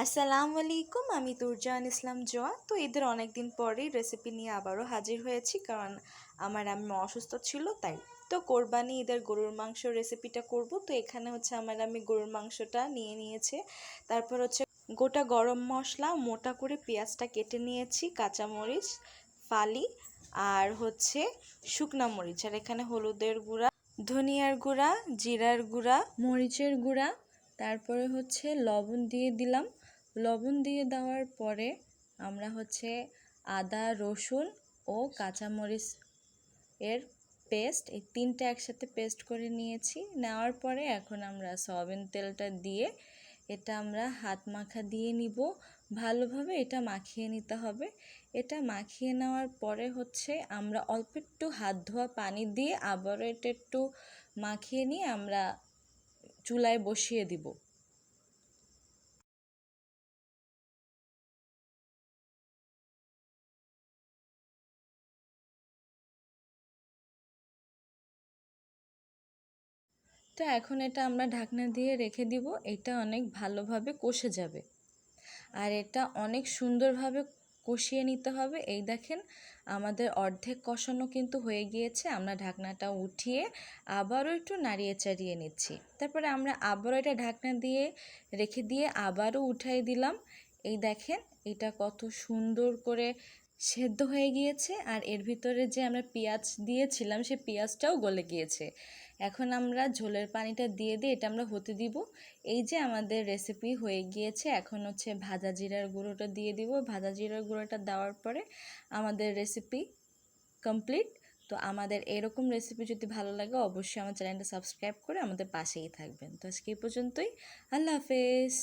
আসসালামু আলাইকুম আমি তুরজান ইসলাম জোয়া তো ঈদের অনেক দিন পরেই রেসিপি নিয়ে আবারও হাজির হয়েছি, কারণ আমার আমি অসুস্থ ছিল, তাই। তো কোরবানি ঈদের গরুর মাংস রেসিপিটা করব। তো এখানে হচ্ছে আমার আমি গরুর মাংসটা নিয়ে নিয়েছে। তারপর হচ্ছে গোটা গরম মশলা, মোটা করে পেঁয়াজটা কেটে নিয়েছি, কাঁচামরিচ, ফালি আর হচ্ছে শুকনা মরিচ। আর এখানে হলুদের গুঁড়া, ধনিয়ার গুঁড়া, জিরার গুঁড়া, মরিচের গুঁড়া তারপরে হচ্ছে লবণ দিয়ে দিলাম। লবণ দিয়ে দেওয়ার পরে আমরা হচ্ছে আদা, রসুন ও কাঁচামরিচ এর পেস্ট, এই তিনটা একসাথে পেস্ট করে নিয়েছি। নেওয়ার পরে এখন আমরা সয়াবিন তেলটা দিয়ে এটা আমরা হাত মাখা দিয়ে নিব। ভালোভাবে এটা মাখিয়ে নিতে হবে। এটা মাখিয়ে নেওয়ার পরে হচ্ছে আমরা অল্প একটু হাত ধোয়া পানি দিয়ে আবারও এটা একটু মাখিয়ে নিয়ে আমরা চুলায় বসিয়ে দিব। তো এখন এটা আমরা ঢাকনা দিয়ে রেখে দিব, এটা অনেক ভালোভাবে কষে যাবে। আর এটা অনেক সুন্দরভাবে কষিয়ে নিতে হবে। এই দেখেন, আমাদের অর্ধেক কষানো কিন্তু হয়ে গিয়েছে। আমরা ঢাকনাটা উঠিয়ে আবারও একটু নাড়িয়ে চাড়িয়ে নিচ্ছি। তারপরে আমরা আবারও এটা ঢাকনা দিয়ে রেখে দিয়ে আবারও উঠাই দিলাম। এই দেখেন, এটা কত সুন্দর করে সেদ্ধ হয়ে গিয়েছে আর এর ভিতরে যে আমরা পেঁয়াজ দিয়েছিলাম, সে পেঁয়াজটাও গলে গিয়েছে। এখন আমরা ঝোলের পানিটা দিয়ে দিয়ে এটা আমরা হতে দিব। এই যে আমাদের রেসিপি হয়ে গিয়েছে, এখন হচ্ছে ভাজা জিরার গুঁড়োটা দিয়ে দিব। ভাজা জিরার গুঁড়োটা দেওয়ার পরে আমাদের রেসিপি কমপ্লিট তো আমাদের এরকম রেসিপি যদি ভালো লাগে, অবশ্যই আমার চ্যানেলটা সাবস্ক্রাইব করে আমাদের পাশেই থাকবেন। তো আজকে এই পর্যন্তই। আল্লাহ হাফেজ।